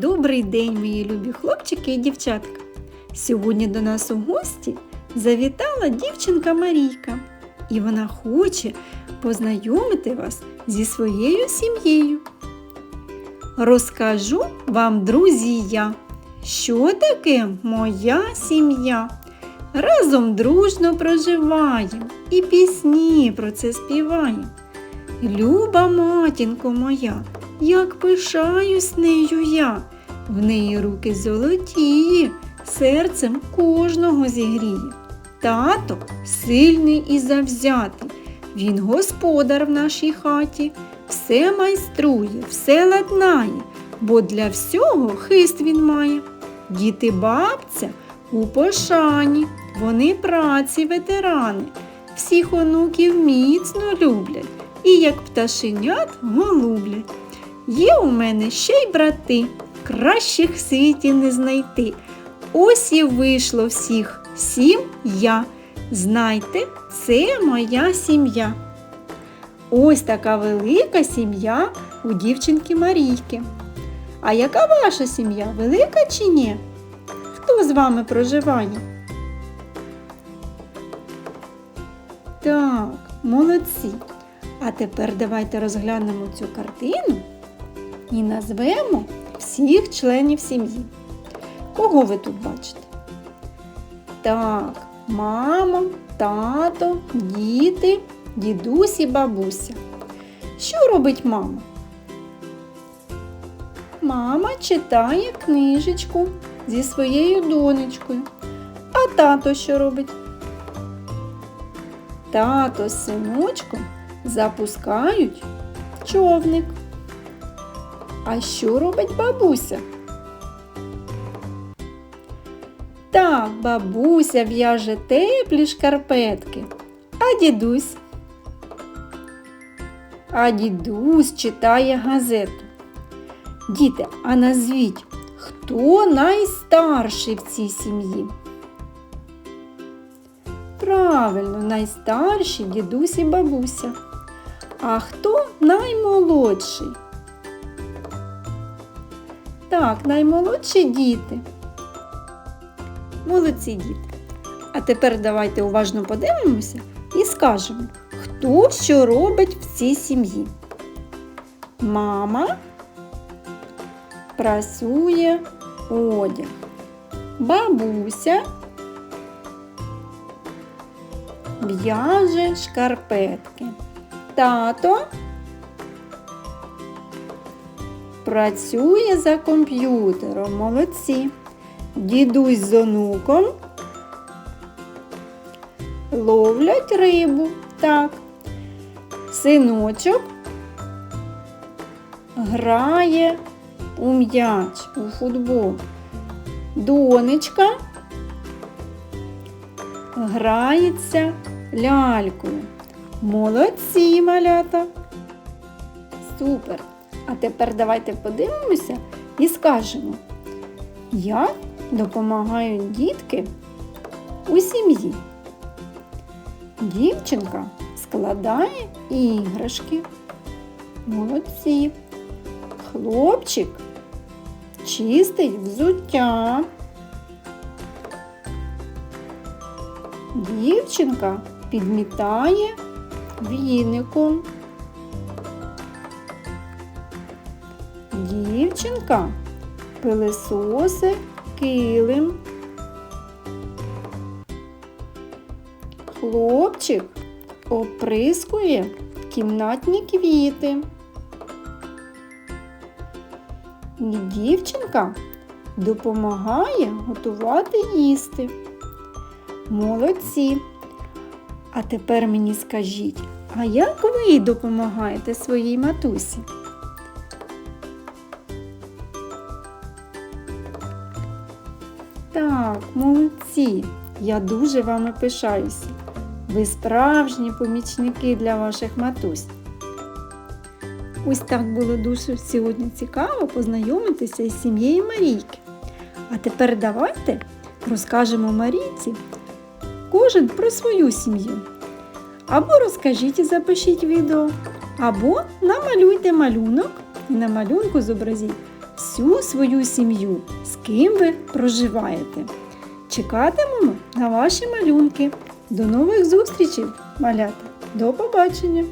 Добрий день, мої любі хлопчики і дівчатка. Сьогодні до нас у гості завітала дівчинка Марійка, і вона хоче познайомити вас зі своєю сім'єю. Розкажу вам, друзі, я, що таке моя сім'я. Разом дружно проживаємо і пісні про це співаємо. Люба матінко моя, як пишаюсь нею я, в неї руки золотії, серцем кожного зігріє. Тато сильний і завзятий, він господар в нашій хаті, все майструє, все ладнає, бо для всього хист він має. Діти бабця у пошані, вони праці ветерани, всіх онуків міцно люблять і як пташенят голублять. Є у мене ще й брати, кращих в світі не знайти. Ось і вийшло всіх сім я. Знайте, це моя сім'я. Ось така велика сім'я у дівчинки Марійки. А яка ваша сім'я? Велика чи ні? Хто з вами проживає? Так, молодці. А тепер давайте розглянемо цю картину і назвемо всіх членів сім'ї. Кого ви тут бачите? Так, мама, тато, діти, дідусь і бабуся. Що робить мама? Мама читає книжечку зі своєю донечкою. А тато що робить? Тато з синочком запускають човник. А що робить бабуся? Так, бабуся в'яже теплі шкарпетки. А дідусь? А дідусь читає газету. Діти, а назвіть, хто найстарший в цій сім'ї? Правильно, найстарші дідусь і бабуся. А хто наймолодший? Так, наймолодші діти. Молодці діти. А тепер давайте уважно подивимося і скажемо, хто що робить в цій сім'ї. Мама прасує одяг. Бабуся в'яже шкарпетки. Тато працює за комп'ютером. Молодці. Дідусь з онуком ловлять рибу. Так. Синочок грає у м'яч, у футбол. Донечка грається лялькою. Молодці малята. Супер! А тепер давайте подивимося і скажемо, як допомагають дітки у сім'ї. Дівчинка складає іграшки. Молодці. Хлопчик чистить взуття. Дівчинка підмітає віником. Дівчинка пилисоси килим. Хлопчик оприскує кімнатні квіти. І дівчинка допомагає готувати їсти. Молодці! А тепер мені скажіть, а як ви допомагаєте своїй матусі? Так, молодці! Я дуже вами пишаюся. Ви справжні помічники для ваших матусь. Ось так було дуже сьогодні цікаво познайомитися із сім'єю Марійки. А тепер давайте розкажемо Марійці кожен про свою сім'ю. Або розкажіть і запишіть відео, або намалюйте малюнок і на малюнку зобразіть всю свою сім'ю, з ким ви проживаєте. Чекатимемо на ваші малюнки. До нових зустрічей, малята! До побачення!